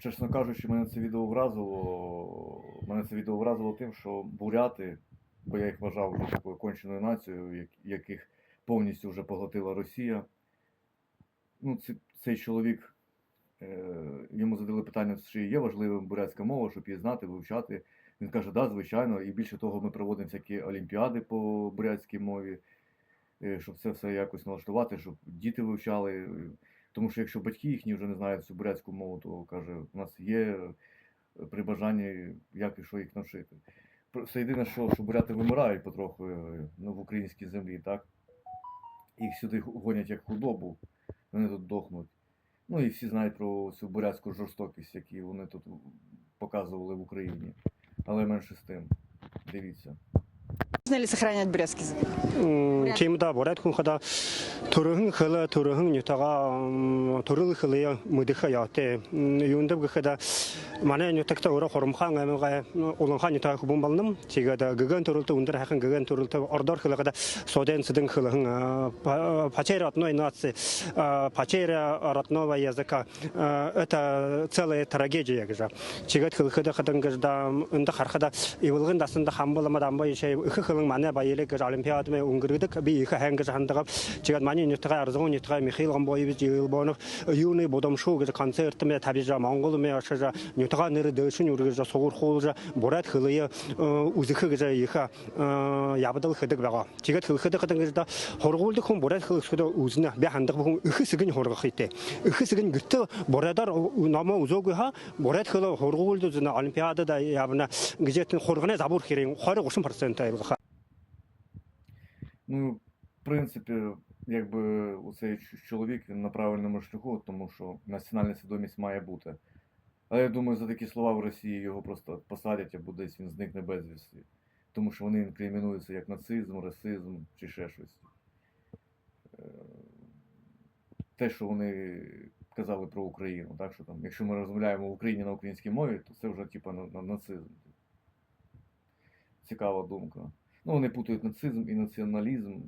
чесно кажучи, мене це відео вразило. Мене це відео вразило тим, що буряти, бо я їх вважав вже такою конченою нацією, яких повністю вже поглотила Росія. Ну, цей чоловік, е, йому задали питання, чи є важливим бурятська мова, щоб її знати, вивчати. Він каже, да, звичайно, і більше того, ми проводимо всякі олімпіади по бурятській мові, е, щоб це все якось налаштувати, щоб діти вивчали. Тому що якщо батьки їхні вже не знають цю бурятську мову, то каже, у нас є е, при бажанні, як і що їх навчити. Все єдине, що, що буряти вимирають потроху е, ну, в українській землі, так? Їх сюди гонять як худобу, вони тут дохнуть. Ну і всі знають про цю бурятську жорстокість, яку вони тут показували в Україні. Але менше з тим. Дивіться. Важно ли сохранять брестский язык? Кейм да, борет кун хада турын хыла турын нютага турыл хыла мыдыха яте. Юндып хада мане нютакта ора хормхан гамга улынхан нюта хубун балным. Тигада гыган турылты ундар хакын гыган турылты ордор хыла хада соден сидин хылын пачера одной нации, пачера родного языка. Это целая трагедия гыжа. Чигат хылхыда хадан гыжда инда хархада ивылгын дасында хамбылама дамбай чай хылы ның мане байеле кыж олимпиада ме унгрыдык би их хәнгез хандыгып чыгат мане нитга арзыгы нитга михаил гамбоевич елбонов юны бодом шоу гыж концерт ме табижа монгол ме ашажа нитга ныры дөшүн үргез согур холжа борат хылые узыкы гыж иха ябдыл хыдык бага чыгат хылхыды хыдык да хоргулдык хун борат хылык шуда узна би хандык бу ихи сигин хорга хите ихи сигин гытты борадар нама узогы ха бурат хылы хоргулды олимпиада да ябна гыжетин хоргына забур хирин хоры 90% айлыга Ну, в принципі, якби цей чоловік він на правильному шляху, тому що національна свідомість має бути. Але я думаю, за такі слова в Росії його просто посадять або десь він зникне безвісті. Тому що вони інкримінуються як нацизм, расизм чи ще щось. Е, Те, що вони казали про Україну, так що там, якщо ми розмовляємо в Україні на українській мові, то це вже типа на, на, нацизм. Цікава думка. Ну, вони путають нацизм і націоналізм,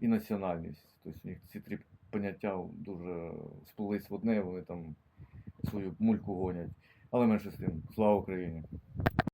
і національність. Тобто у них ці три поняття дуже сплелись в одне, вони там свою мульку гонять. Але менше з тим, слава Україні!